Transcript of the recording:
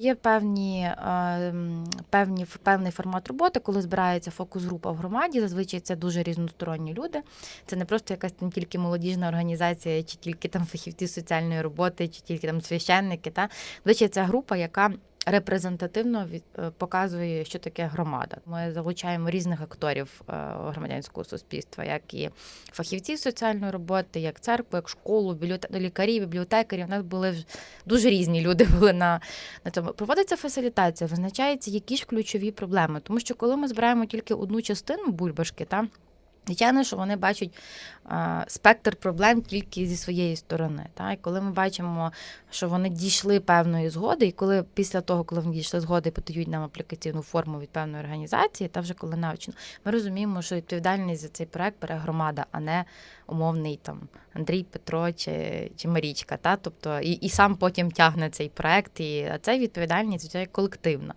Є певні, е, певні, певний формат роботи, коли збирається фокус-група в громаді. Зазвичай це дуже різносторонні люди. Це не просто якась там тільки молодіжна організація, чи тільки там фахівці соціальної роботи, чи тільки там священники. Та Зазвичай це група, яка репрезентативно від, е, показує, що таке громада. Ми залучаємо різних акторів е, громадянського суспільства, як і фахівці соціальної роботи, як церкву, як школу, бібліоте- лікарі, бібліотекарі. У нас були дуже різні люди були на, на цьому. Проводиться фасилітація, визначається, які ж ключові проблеми. Тому що коли ми збираємо тільки одну частину бульбашки, та Звичайно, що вони бачать а, спектр проблем тільки зі своєї сторони. Та? І коли ми бачимо, що вони дійшли певної згоди, і коли після того, коли вони дійшли згоди, подають нам аплікаційну форму від певної організації, та вже коли навчено, ми розуміємо, що відповідальність за цей проект бере громада, а не умовний там Андрій Петро чи, чи Марічка. Та? Тобто, і, і сам потім тягне цей проект, і а це відповідальність колективна.